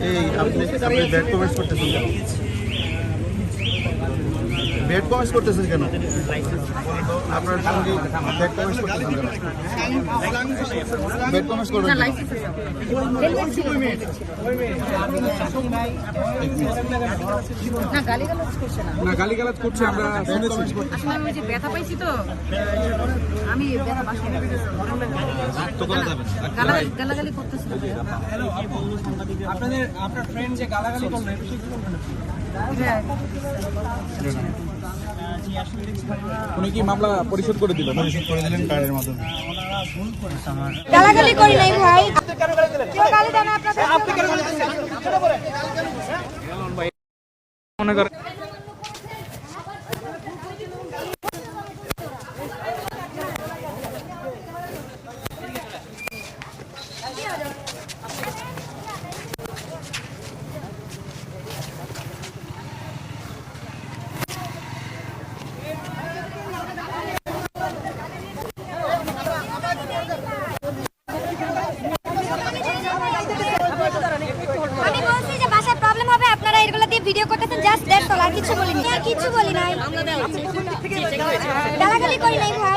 এই আপনি আপনি ব্যাক কমেন্টস করতেছেন কেন ব্যাড কমেন্টস করতেছেন কেন? আপনার সঙ্গে কমেন্টস করতেছেন কেন? কমেন্টস করবেন না গালিগালাজ করছে আমরা শুনেছি। আসলে আমি যে ব্যথা পাইছি তো আমি ব্যথা গালাগালি করতেছি আপনাদের আপনার ফ্রেন্ড যে গালাগালি করল উনি কি মামলা পরিশোধ করে দিলেন? পরিশোধ করে দিলেন কার্ডের মাধ্যমে। আমার। গালাগালি করি নাই ভাই। কেন গালি দিলেন? গালি দেন আপনি কেন গালি দিচ্ছেন মনে করে ভিডিও করতেছেন জাস্ট দ্যাটস অল আর কিছু বলিনি। কিছু বলি নাই। গালাগালি করি নাই ভাই।